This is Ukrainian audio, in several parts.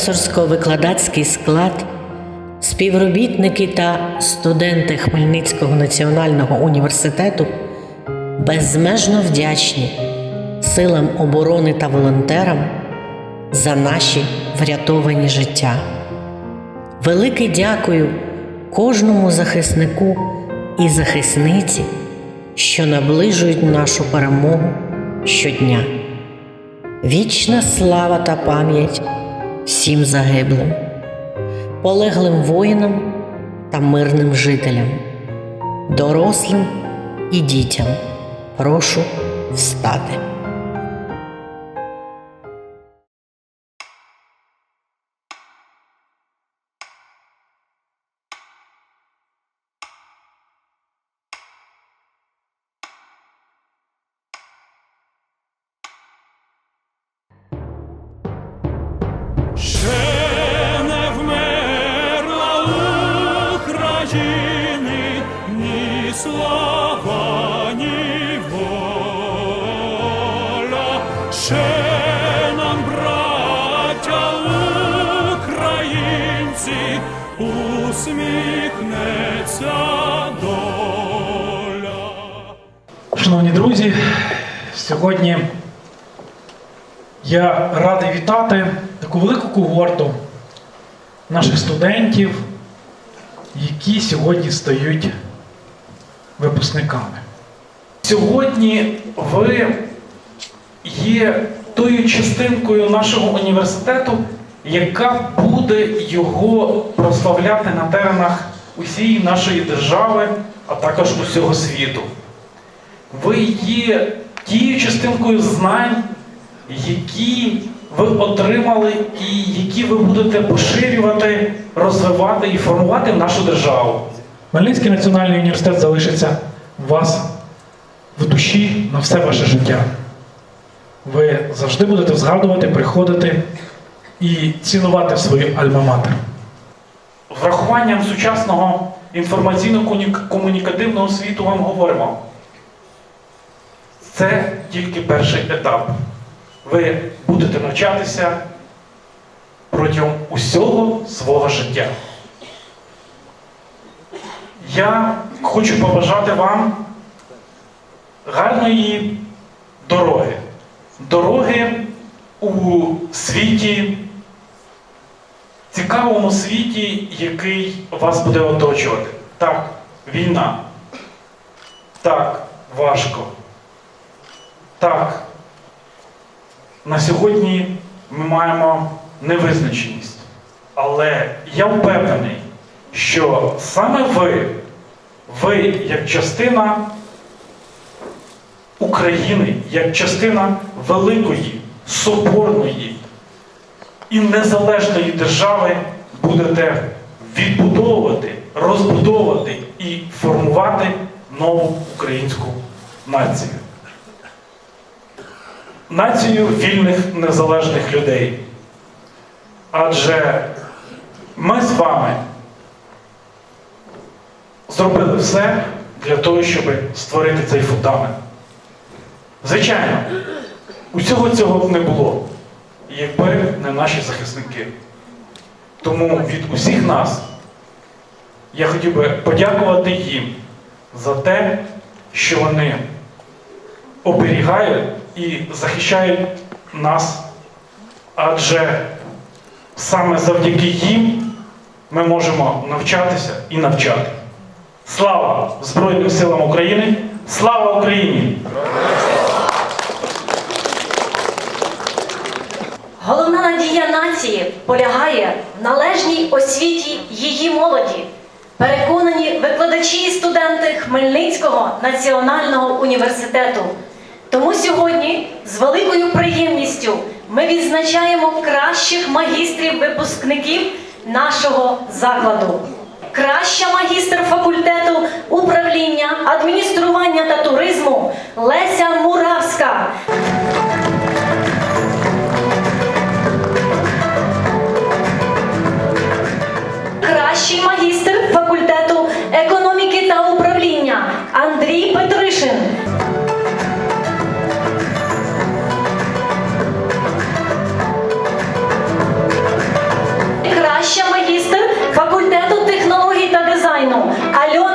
професорсько-викладацький склад, співробітники та студенти Хмельницького національного університету безмежно вдячні силам оборони та волонтерам за наші врятовані життя. Велике дякую кожному захиснику і захисниці, що наближують нашу перемогу щодня. Вічна слава та пам'ять всім загиблим, полеглим воїнам та мирним жителям, дорослим і дітям. Прошу встати. Слава, ні. Ще нам, браття українці, усміхнеться доля. Шановні друзі, сьогодні я радий вітати таку велику когорту наших студентів, які сьогодні стають випускниками. Сьогодні ви є тою частинкою нашого університету, яка буде його прославляти на теренах усієї нашої держави, а також усього світу. Ви є тією частинкою знань, які ви отримали і які ви будете поширювати, розвивати і формувати нашу державу. Хмельницький національний університет залишиться у вас в душі на все ваше життя. Ви завжди будете згадувати, приходити і цінувати свою альма-матер. Врахуванням сучасного інформаційно-комунікативного світу вам говоримо. Це тільки перший етап. Ви будете навчатися протягом усього свого життя. Я хочу побажати вам гарної дороги. Дороги у світі, цікавому світі, який вас буде оточувати. Так, війна. Так, важко. Так, на сьогодні ми маємо невизначеність. Але я впевнений, що саме ви, ви як частина України, як частина великої, соборної і незалежної держави будете відбудовувати, розбудовувати і формувати нову українську націю націю вільних незалежних людей. Адже ми з вами зробили все для того, щоб створити цей фундамент. Звичайно, усього цього б не було, якби не наші захисники. Тому від усіх нас я хотів би подякувати їм за те, що вони оберігають і захищають нас, адже саме завдяки їм ми можемо навчатися і навчати. Слава Збройним силам України! Слава Україні! Головна надія нації полягає в належній освіті її молоді. Переконані викладачі і студенти Хмельницького національного університету. Тому сьогодні з великою приємністю ми відзначаємо кращих магістрів-випускників нашого закладу. Краща магістр факультету управління, адміністрування та туризму Леся Муравська. Кращий магістр інститут технологій та дизайну. Альона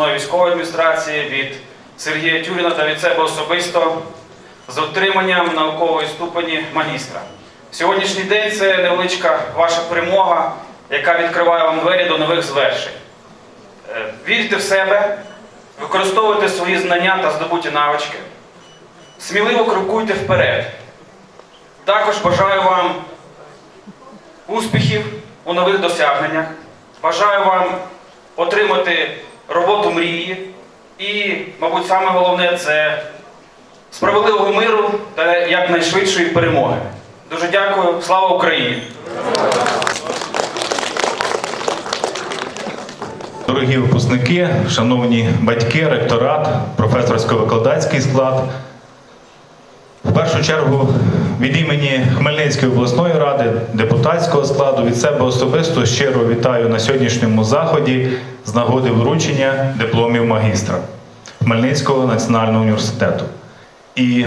обласної військової адміністрації, від Сергія Тюріна та від себе особисто з отриманням наукової ступені магістра. Сьогоднішній день це невеличка ваша перемога, яка відкриває вам двері до нових звершень. Е, Вірте в себе, використовуйте свої знання та здобуті навички. Сміливо крокуйте вперед. Також бажаю вам успіхів у нових досягненнях. Бажаю вам отримати роботу мрії і, мабуть, саме головне це справедливого миру та якнайшвидшої перемоги. Дуже дякую. Слава Україні! Дорогі випускники, шановні батьки, ректорат, професорсько-викладацький склад. В першу чергу від імені Хмельницької обласної ради, депутатського складу, від себе особисто щиро вітаю на сьогоднішньому заході з нагоди вручення дипломів магістра Хмельницького національного університету. І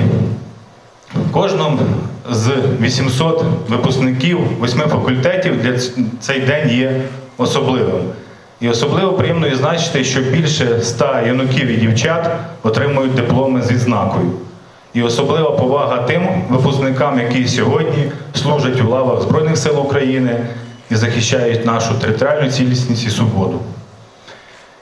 Кожному з 800 випускників восьми факультетів для цей день є особливим. І особливо приємно відзначити, що більше 100 юнаків і дівчат отримують дипломи з відзнакою. І особлива повага тим випускникам, які сьогодні служать у лавах Збройних сил України і захищають нашу територіальну цілісність і свободу.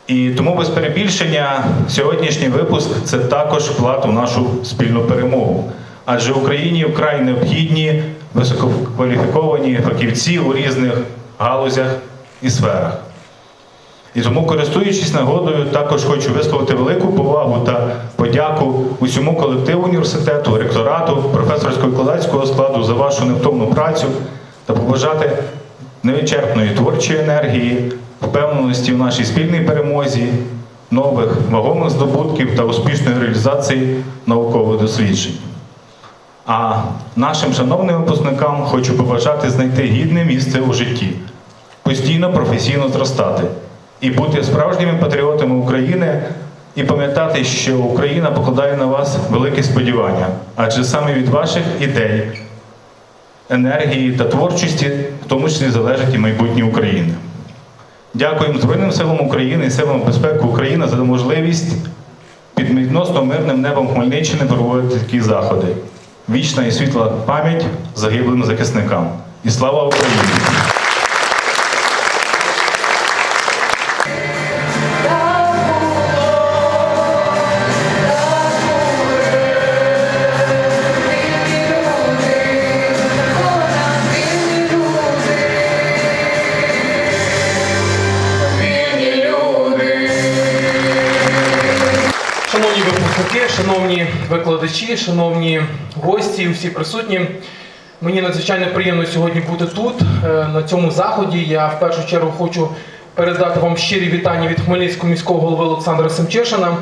І тому без перебільшення сьогоднішній випуск це також вклад у нашу спільну перемогу. Адже Україні вкрай необхідні висококваліфіковані фахівці у різних галузях і сферах. І тому, користуючись нагодою, також хочу висловити велику повагу та подяку усьому колективу університету, ректорату, професорсько-викладацького складу за вашу невтомну працю та побажати невичерпної творчої енергії, впевненості в нашій спільній перемозі, нових вагомих здобутків та успішної реалізації наукових досліджень. А нашим шановним випускникам хочу побажати знайти гідне місце у житті, постійно професійно зростати і бути справжніми патріотами України і пам'ятати, що Україна покладає на вас великі сподівання, адже саме від ваших ідей, енергії та творчості, в тому числі залежить і майбутнє України. Дякуємо Збройним силам України і силам безпеки України за можливість під відносно мирним небом Хмельниччини проводити такі заходи. Вічна і світла пам'ять загиблим захисникам. І слава Україні! Шановні викладачі, шановні гості, всі присутні. Мені надзвичайно приємно сьогодні бути тут, е, на цьому заході. Я в першу чергу хочу передати вам щирі вітання від Хмельницького міського голови Олександра Семчишина.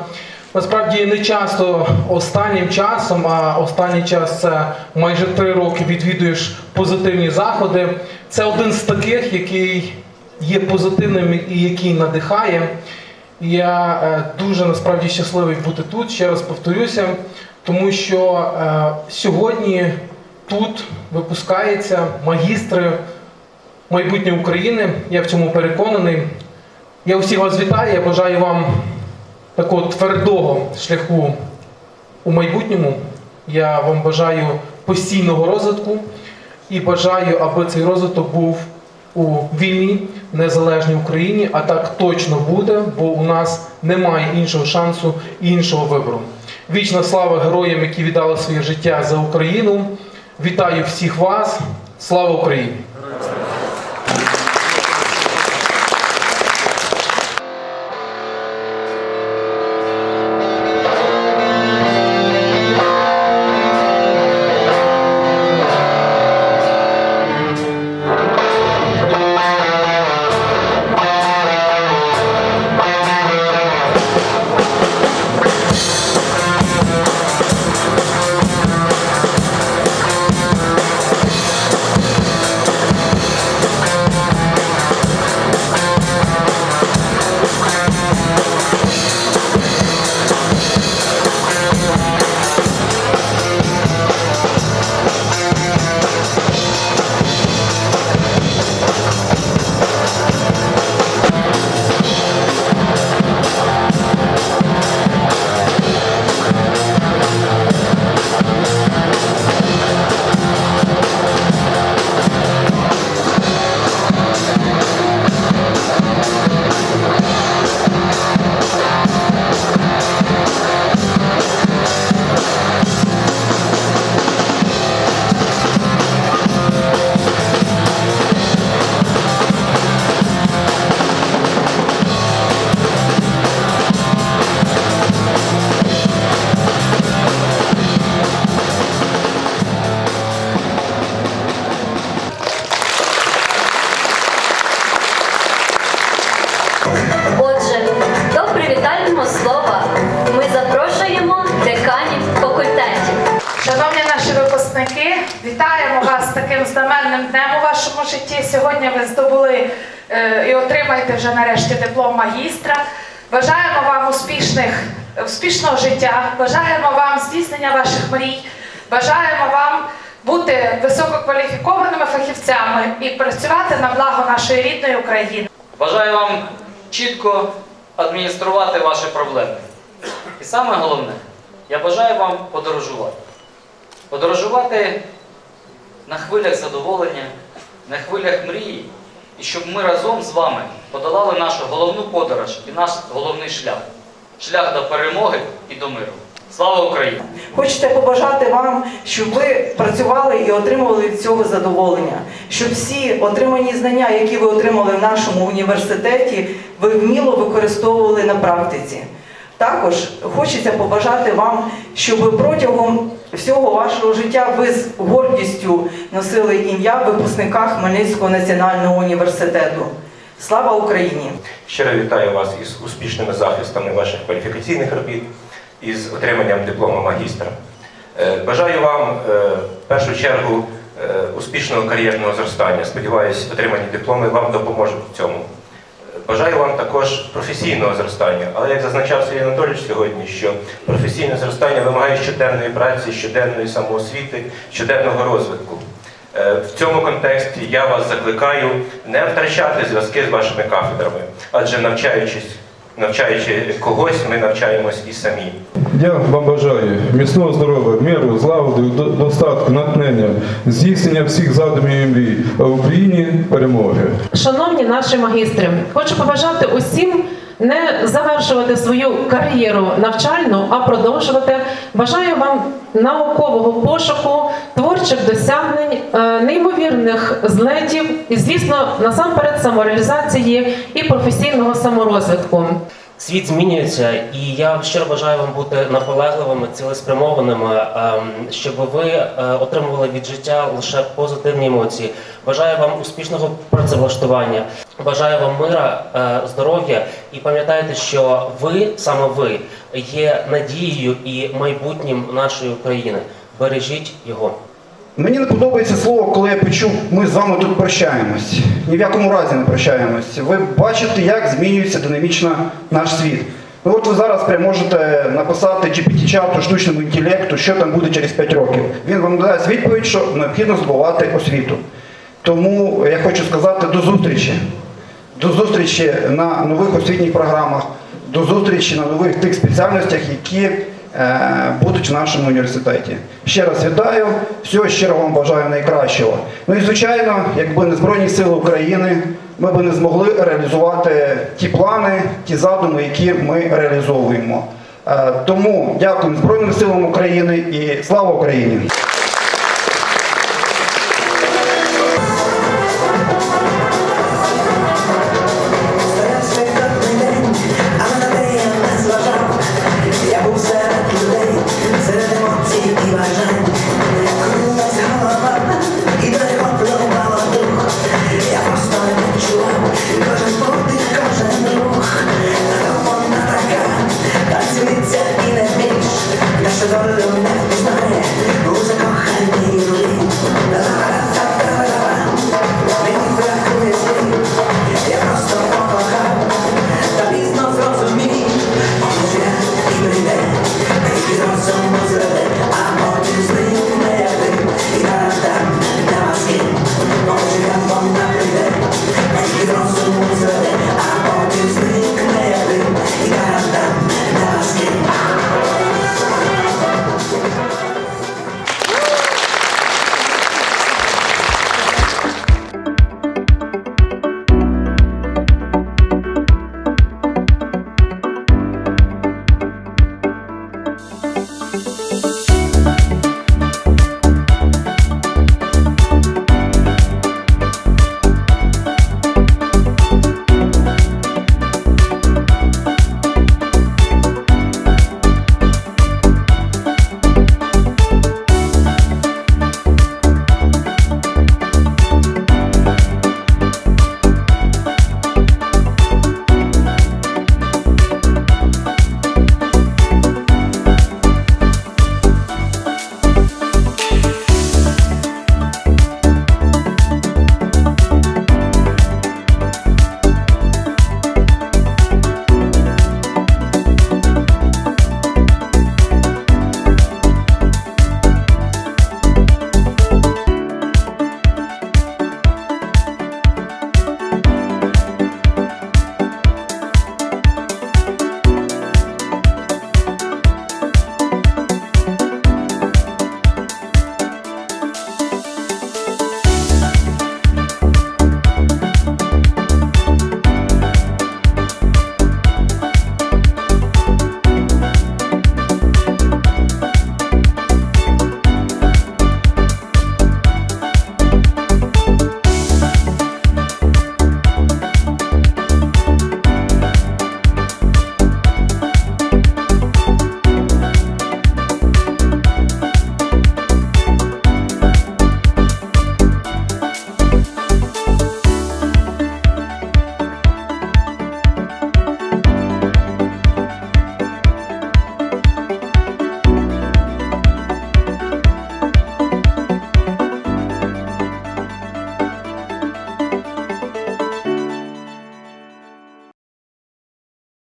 Насправді не часто останнім часом, а останній час це майже три роки відвідуєш позитивні заходи. Це один з таких, який є позитивним і який надихає. Я е, дуже насправді щасливий бути тут. Ще раз повторюся, тому що е, сьогодні тут випускаються магістри майбутнє України. Я в цьому переконаний. Я усіх вас вітаю. Я бажаю вам такого твердого шляху у майбутньому. Я вам бажаю постійного розвитку і бажаю, аби цей розвиток був у вільній, незалежній Україні, а так точно буде, бо у нас немає іншого шансу і іншого вибору. Вічна слава героям, які віддали своє життя за Україну. Вітаю всіх вас! Слава Україні! Магістра. Бажаємо вам успішних, успішного життя, бажаємо вам здійснення ваших мрій, бажаємо вам бути висококваліфікованими фахівцями і працювати на благо нашої рідної України. Бажаю вам чітко адмініструвати ваші проблеми. І саме головне, я бажаю вам подорожувати. Подорожувати на хвилях задоволення, на хвилях мрії, і щоб ми разом з вами подолали нашу головну подорож і наш головний шлях шлях до перемоги і до миру. Слава Україні! Хочете побажати вам, щоб ви працювали і отримували від цього задоволення, щоб всі отримані знання, які ви отримали в нашому університеті, ви вміло використовували на практиці. Також хочеться побажати вам, щоб протягом всього вашого життя ви з гордістю носили ім'я випускника Хмельницького національного університету. Слава Україні! Щиро вітаю вас із успішними захистами ваших кваліфікаційних робіт і з отриманням диплому магістра. Е, Бажаю вам е, в першу чергу е, успішного кар'єрного зростання. Сподіваюсь, отримані дипломи вам допоможуть в цьому. Бажаю вам також професійного зростання, але як зазначав Сергій Анатолійович сьогодні, що професійне зростання вимагає щоденної праці, щоденної самоосвіти, щоденного розвитку. Е, В цьому контексті я вас закликаю не втрачати зв'язки з вашими кафедрами, адже навчаючись, навчаючи когось, ми навчаємось і самі. Я вам бажаю міцного здоров'я, миру, злагоди, до- достатку, натхнення, здійснення всіх задумів і мрій, а в Україні перемоги. Шановні наші магістри, хочу побажати усім не завершувати свою кар'єру навчальну, а продовжувати. Бажаю вам наукового пошуку, творчих досягнень, е, неймовірних злетів і, звісно, насамперед самореалізації і професійного саморозвитку. Світ змінюється, і я щиро бажаю вам бути наполегливими, цілеспрямованими, ем, щоб ви е, отримували від життя лише позитивні емоції. Бажаю вам успішного працевлаштування, бажаю вам мира, е, здоров'я і пам'ятайте, що ви саме ви є надією і майбутнім нашої України. Бережіть його. Мені не подобається слово, коли я почув, ми з вами тут прощаємось. Ні в якому разі не прощаємось. Ви бачите, як змінюється динамічно наш світ. Ну от ви зараз прям можете написати GPT-чату, штучному інтелекту, що там буде через 5 років. Він вам дасть відповідь, що необхідно збувати освіту. Тому я хочу сказати до зустрічі. До зустрічі на нових освітніх програмах, до зустрічі на нових тих спеціальностях, які е, будуть в нашому університеті. Ще раз вітаю, всього щиро вам бажаю найкращого. Ну і звичайно, якби не Збройні Сили України, ми б не змогли реалізувати ті плани, ті задуми, які ми реалізовуємо. Е, тому дякую Збройним силам України і слава Україні! chegando ali.